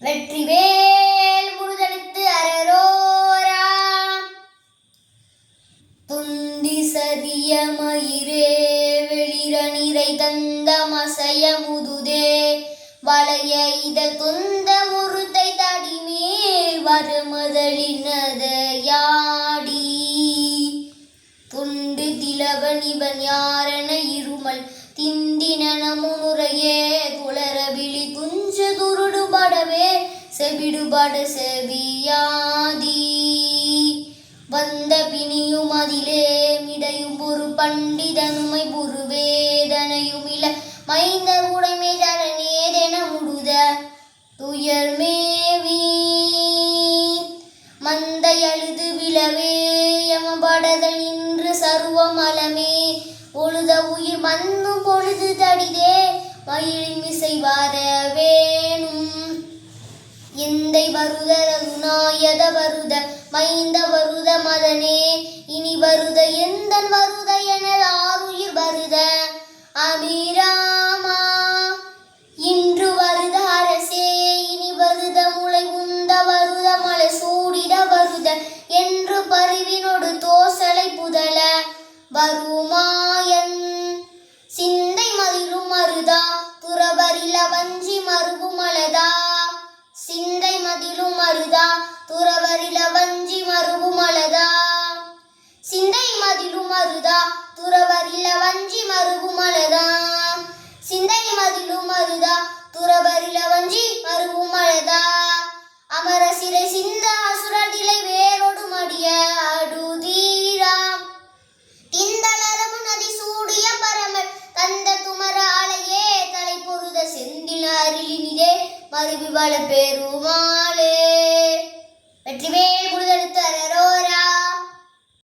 வெற்றிவேல் முருகனுக்கு அரரோரா துந்தி சரிய மயிரே வெளிர நிறை தந்த மசைய முதுதே வளைய இத துந்த முருத்தை தடிமேல் வருமதலினதையாடி துண்டு திலவன் இவன் யாரென இருமல் திந்தின முனுரையே செவிடுபட செவியாதி. வந்த பிணியும் அதிலே மிடையும் பொறு பண்டிதனுமை புரு வேதனையும் இல மைந்தர் உடைமை தரநேதென முடுத துயர் மேவி. மந்தை அழுது விழவே யமபடதல் நின்று சர்வமலமே பொழுத உயிர் மண்ணும் பொழுது தடிதே. மயிலின் இசை வரவே எந்தை வருத ரகுநாயத வருத மைந்த வருத மதனே இனி வருத எந்தன் வருத என ஆருயிர் வருத? அபிராமா இன்று வருத அரசே இனி வருத முளை உந்த வருத மலை சூடிட வருத என்று பருவினொடு தோசலை புதல. வரு துறவரில வஞ்சி மருகு மலதா சிந்தை மதிலும் மருதா. துறவரில வஞ்சி மருகு மலதா அமர சிறை சிந்த அசுரடிலை வேரோடு மடிய அடுதீராம் திந்தளரவு நதி சூடிய பரமர் தந்த துமர ஆலையே. தலை பொருத செந்தில் அருளினிலே மறுபி வள பெருமாளே